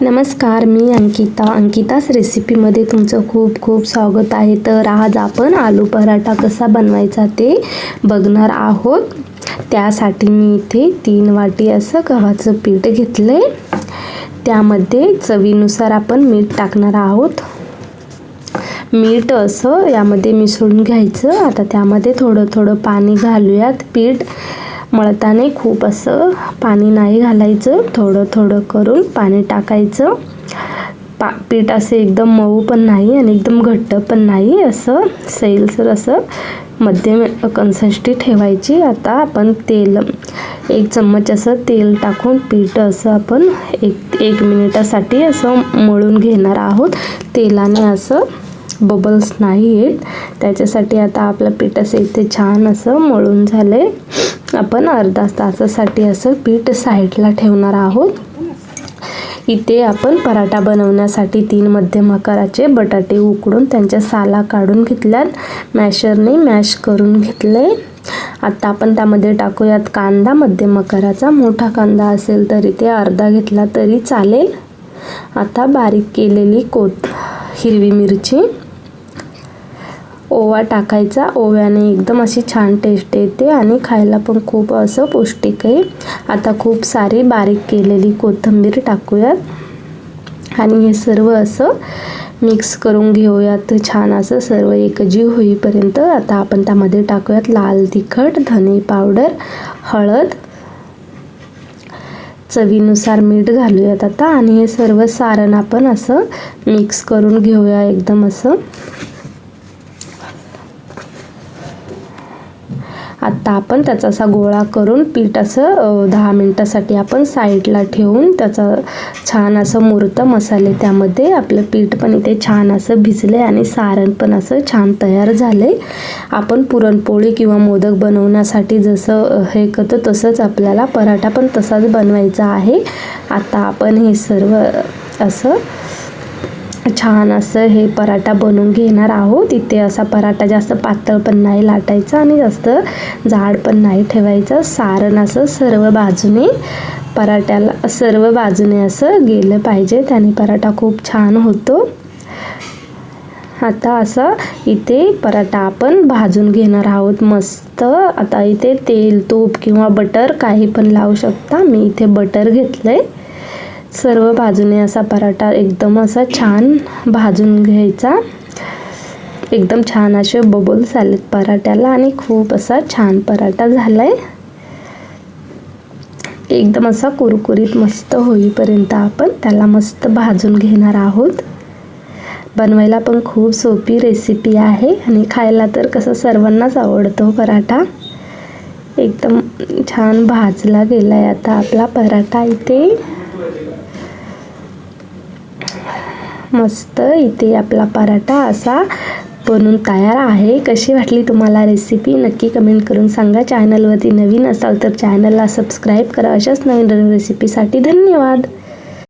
नमस्कार मी अंकिता. अंकिताच रेसिपीमध्ये तुमचं खूप खूप स्वागत आहे. तर आज आपण आलू पराठा कसा बनवायचा ते बघणार आहोत. त्यासाठी मी इथे तीन वाटी असं गव्हाचं पीठ घेतलं आहे त्यामध्ये चवीनुसार आपण मीठ टाकणार आहोत. मीठ असं यामध्ये मिसळून घ्यायचं. आता त्यामध्ये थोडं थोडं पाणी घालूयात. पीठ मळताने खूप असं पाणी नाही घालायचं. थोडं थोडं करून पाणी टाकायचं. पा पीठ असं एकदम मऊ पण नाही आणि एकदम घट्ट पण नाही. असं सैलसर असं मध्यम कन्सिस्टन्सी ठेवायची. आता आपण तेल एक चम्मच असं तेल टाकून पीठ असं आपण एक एक मिनिटासाठी असं मळून घेणार आहोत. तेलाने असं बबल्स नाही आहेत त्याच्यासाठी आता आपलं पीठ असं इथे छान असं मळून झालं आहे आपण अर्धा तासासाठी असं पीठ साईडला ठेवणार आहोत. इथे आपण पराठा बनवण्यासाठी तीन मध्यम आकाराचे बटाटे उकडून त्यांच्या साला काढून घेतल्यात. मॅशरने मॅश करून घेतले आता आपण त्यामध्ये टाकूयात कांदा. मध्यम आकाराचा. मोठा कांदा असेल तरी ते अर्धा घेतला तरी चालेल. आता बारीक केलेली कोथ हिरवी मिरची. ओवा टाकायचा. ओव्याने एकदम अशी छान टेस्ट येते आणि खायला पण खूप असं पौष्टिक आहे. आता खूप सारी बारीक केलेली कोथिंबीर टाकूयात. आणि हे सर्व असं मिक्स करून घेऊयात. छान असं सर्व एकजीव होईपर्यंत आता आपण त्यामध्ये टाकूयात लाल तिखट धने पावडर हळद. चवीनुसार मीठ घालूयात आता. आणि हे सर्व सारण आपण असं मिक्स करून घेऊया. एकदम असं आत्ता आपण त्याचा असा गोळा करून पीठ असं दहा मिनटासाठी आपण साईडला ठेवून त्याचा छान असं मूर्त मसाले त्यामध्ये आपलं पीठ पण इथे छान असं भिजले आणि सारण पण असं छान तयार झाले आपण पुरणपोळी किंवा मोदक बनवण्यासाठी जसं हे करतो तसंच आपल्याला पराठा पण तसाच बनवायचा आहे. आता आपण हे सर्व असं छान असं हे पराठा बनवून घेणार आहोत. इथे असा पराठा जास्त पातळ पण नाही लाटायचा आणि जास्त जाड पण नाही ठेवायचं. सारण असं सर्व बाजूने पराठ्याला सर्व बाजूने असं गेलं पाहिजे. त्याने पराठा खूप छान होतो. आता असं इथे पराठा आपण भाजून घेणार आहोत मस्त. आता इथे तेल तूप किंवा बटर काही पण लावू शकता. मी इथे बटर घेतलं आहे सर्व बाजूने असा पराठा एकदम असा छान भाजून घ्यायचा. एकदम छान असे बबल्स आलेत पराठ्याला आणि खूप असा छान पराठा झाला आहे एकदम असा कुरकुरीत मस्त होईपर्यंत आपण त्याला मस्त भाजून घेणार आहोत. बनवायला पण खूप सोपी रेसिपी आहे आणि खायला तर कसं सर्वांनाच आवडतो पराठा. एकदम छान भाजला गेला आहे आता आपला पराठा इथे. मस्त इथे आपला पराठा असा बनून तयार आहे. कशी वाटली तुम्हाला रेसिपी नक्की कमेंट करून सांगा. चॅनलवरती नवीन असाल तर चॅनलला सबस्क्राईब करा. अशाच नवीन रेसिपीसाठी धन्यवाद.